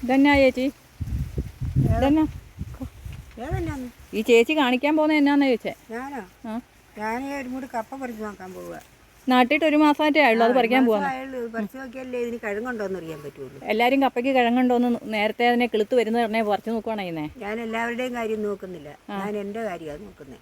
ഇതെന്നാ ചേച്ചി? ഇതന്നാ? ഈ ചേച്ചി കാണിക്കാൻ പോകുന്നത് എന്നാന്നാ ചോദിച്ചേ? ഞാനോ? ആ. ഞാൻ ഒരു മൂട് കപ്പ പറിച്ച് നോക്കാൻ പോവുക നാട്ടിട്ട് ഒരു മാസമായിട്ടേ ആയുള്ളൂ അത് പറിക്കാൻ പോവാ. എല്ലാരും കപ്പയ്ക്ക് കിഴങ്ങുണ്ടോന്ന് നേരത്തെ അതിനെ കിളുത്ത് വരുന്ന പറഞ്ഞേ പറിച്ചു നോക്കുവാണെ ഞാൻ എല്ലാവരുടെയും കാര്യം നോക്കുന്നില്ല. ഞാൻ എന്റെ കാര്യമാണ് നോക്കുന്നത്.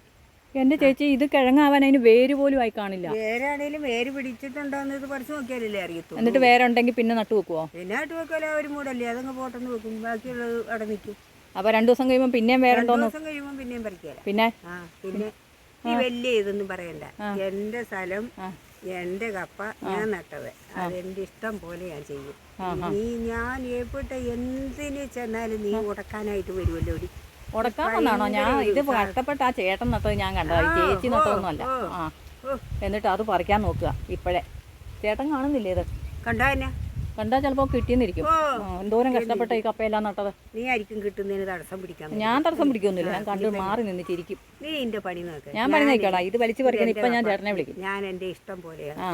എന്റെ ചേച്ചി ഇത് കിഴങ്ങാവാൻ അതിന് വേര് പോലും ആയി കാണില്ല. വേരാണേലും വേര് പിടിച്ചിട്ടുണ്ടോന്ന് ഇത് പറിച്ചു നോക്കിയാലല്ലേ അറിയത്തു എന്നിട്ട് വേറെ ഉണ്ടെങ്കിൽ പിന്നെ നട്ടു വെക്കുവോ? പിന്നെ നട്ടു വെക്കാല ഒരു മൂടല്ലേ? അതങ്ങ് പോട്ടെന്ന് വെക്കും. ബാക്കിയുള്ളത് അവിടെ നിൽക്കും. അപ്പൊ രണ്ടു ദിവസം കഴിയുമ്പോൾ പിന്നെയും വേറെ രണ്ടു ഉണ്ടോന്ന്? ദിവസം കഴിയുമ്പോൾ പിന്നെയും പറിക്കാല. പിന്നെ? പിന്നെ ഈ വലിയ ഇതൊന്നും പറയണ്ട. എന്റെ സ്ഥലം എന്റെ കപ്പ ഞാൻ നട്ടത്. അതെന്റെ ഇഷ്ടം പോലെ ഞാൻ ചെയ്യും നീ ഞാൻ എപ്പോട്ടെ എന്തിനു ചെന്നാലും നീ ഉടക്കാനായിട്ട് വരുമല്ലോ ഉടക്കാൻ വന്നാണോ ഞാൻ ഇത് കഷ്ടപ്പെട്ട ആ ചേട്ടൻ നട്ടത് ഞാൻ കണ്ടോ ചേച്ചി നട്ടതൊന്നുമല്ല. ആ എന്നിട്ട് അത് പറിക്കാൻ നോക്കുക ഇപ്പോഴേ. ചേട്ടൻ കാണുന്നില്ലേ ഇത്? കണ്ടാ ചിലപ്പോ കണ്ടാ കിട്ടിയെന്നിരിക്കും. ആ, എന്തോരം കഷ്ടപ്പെട്ട ഈ കപ്പയെല്ലാം നട്ടത്? നീ ആയിരിക്കും കിട്ടുന്നതിന് തടസ്സം പിടിക്കാൻ ഞാൻ തടസ്സം പിടിക്കൊന്നുമില്ല. ഞാൻ കണ്ട് മാറി നിന്നിട്ടിരിക്കും നീ പണി നോക്ക്. ഞാൻ പണി നോക്കടാ ഇത് വലിച്ചു പറിക്കാൻ ഇപ്പൊ ഞാൻ ചേട്ടനെ വിളിക്കും. ഞാൻ എന്റെ ഇഷ്ടം പോലെ ആ.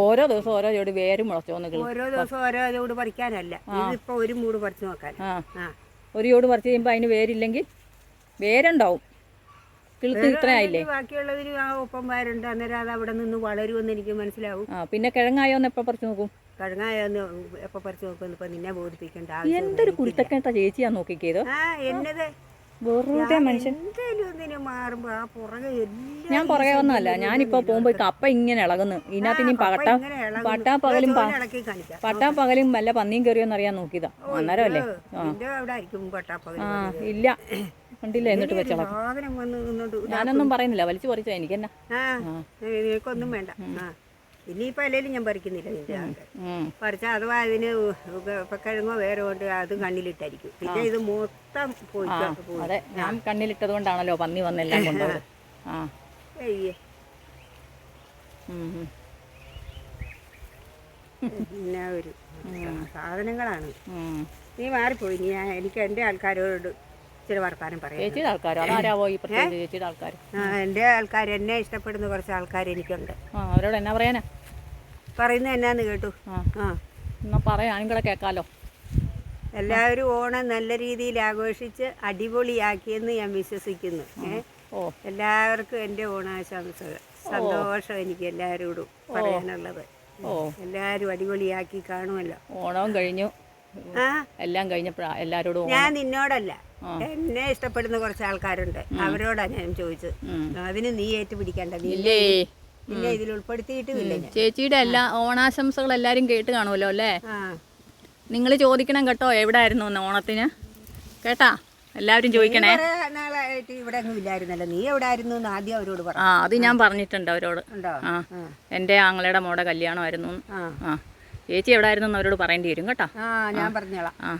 ഓരോ ദിവസം ഓരോ ചോട് വേരും മുളച്ചോന്ന് ഓരോ ദിവസം ഓരോ ജോഡി പറിക്കാനല്ല. ഇതിപ്പോ ഒരു മൂട് പറിച്ചു നോക്കാൻ. ആ. ഒരു ചോട് പറിച്ച് കഴിയുമ്പോൾ അതിന് വേരില്ലെങ്കിൽ വേരുണ്ടാവും. കിളുത്ത് ഇത്രയായില്ലേ ഈ ബാക്കിയുള്ളവര് ആ ഒപ്പം വരണ്ട് അന്നേരം അത് അവിടെ നിന്ന് വളരുമെന്ന് എനിക്ക് മനസ്സിലാവും. ആ പിന്നെ കിഴങ്ങായോന്ന് എപ്പോൾ പറിച്ചു നോക്കും? കിഴങ്ങായോന്ന് എപ്പോൾ പറിച്ചു നോക്കും? ഇപ്പം നിന്നെ ബോധിപ്പിക്കേണ്ട എന്തൊരു കുരുത്തക്കേട്ട ചേച്ചിയാ നോക്കിക്കേത് ആ എന്നത്. വെറുതെ മനുഷ്യൻ ഞാൻ പുറകെ ഒന്നുമല്ല ഞാനിപ്പോ പോകുമ്പോ കപ്പ ഇങ്ങനെ ഇളകുന്നു. ഇതിനകത്ത് ഇനി ഇളകുന്നു. പട്ടാ പകലും പട്ടാ പകലും വല്ല പന്നിയും കയറിയോന്ന് അറിയാൻ നോക്കിയതാ. അന്നേരം അല്ലേ ആ. ഇല്ല. കണ്ടില്ല എന്നിട്ട് വെച്ചോളാം. ഞാനൊന്നും പറയുന്നില്ല. വലിച്ചു പറിച്ചോ എനിക്കെന്നാ? ആ നിനക്കൊന്നും വേണ്ട. ആ ഇപ്പം അല്ലെങ്കിലും ഞാൻ പറിക്കുന്നില്ല നിന്റെ ആകെ. പറിച്ചാൽ അഥവാ അതിന് കിഴങ്ങോ വേറെ കൊണ്ട് അത് കണ്ണിലിട്ടായിരിക്കും. പിന്നെ ഇത് മൊത്തം പോയി അതെ. ഞാൻ കണ്ണിലിട്ടത് കൊണ്ടാണല്ലോ പന്നി വന്നെല്ലാം കൊണ്ടുപോയത്. ആ. അയ്യേ. പിന്നെ ഒരു സാധനങ്ങളാണ്. നീ മാറിപ്പോയി. നീ എനിക്ക് എന്റെ ആൾക്കാരോട് ഇച്ചിരി വർത്താനം പറയാം. ചേച്ചിയുടെ ആൾക്കാരോ? അതാരാവോ ഈ പ്രത്യേക ചേച്ചിയുടെ ആൾക്കാർ എന്റെ ആൾക്കാർ എന്നെ ഇഷ്ടപ്പെടുന്ന കുറച്ച് ആൾക്കാർ എനിക്കുണ്ട്. ആ അവരോട് എന്നാ പറയാനാ? പറയുന്നത് എന്നാന്ന് കേട്ടു. ആ. എന്നാ പറയാം കൂടെ കേൾക്കാലോ എല്ലാവരും ഓണം നല്ല രീതിയിൽ ആഘോഷിച്ച് അടിപൊളിയാക്കിയെന്ന് ഞാൻ വിശ്വസിക്കുന്നു. എല്ലാവർക്കും എന്റെ ഓണാശംസകൾ. സന്തോഷം എനിക്ക് എല്ലാവരോടും പറയാനുള്ളത്. ഓ. എല്ലാവരും അടിപൊളിയാക്കി കാണുമല്ലോ. ഓണവും കഴിഞ്ഞു. എല്ലാം കഴിഞ്ഞപ്പോഴാ എല്ലാരോടും ഞാൻ നിന്നോടല്ല. എന്നെ ഇഷ്ടപ്പെടുന്ന കുറച്ച് ആൾക്കാരുണ്ട്. അവരോടാ ഞാൻ ചോദിച്ചത്. അതിന് നീ ഏറ്റു പിടിക്കണ്ട നീ ഇല്ലേ? ഇതിൽ ഉൾപ്പെടുത്തിയിട്ടില്ല ചേച്ചിയുടെ എല്ലാ ഓണാശംസകൾ എല്ലാരും കേട്ട് കാണുമല്ലോ അല്ലേ? നിങ്ങൾ ചോദിക്കണം കേട്ടോ എവിടെ ആയിരുന്നു ഓണത്തിന്? കേട്ടാ? എല്ലാവരും ചോദിക്കണേ. ഇവിടെ ഇല്ലായിരുന്നല്ലോ. നീ എവിടെ ആയിരുന്നു ആദ്യം അവരോട് ആ അത് ഞാൻ പറഞ്ഞിട്ടുണ്ട് അവരോട്. ആ. എന്റെ എന്റെ ആങ്ങളയുടെ മോടെ കല്യാണമായിരുന്നു ആ. ചേച്ചി എവിടായിരുന്നു എന്ന് അവരോട് പറയേണ്ടി വരും കേട്ടോ? ഞാൻ പറഞ്ഞോളാം. ആ.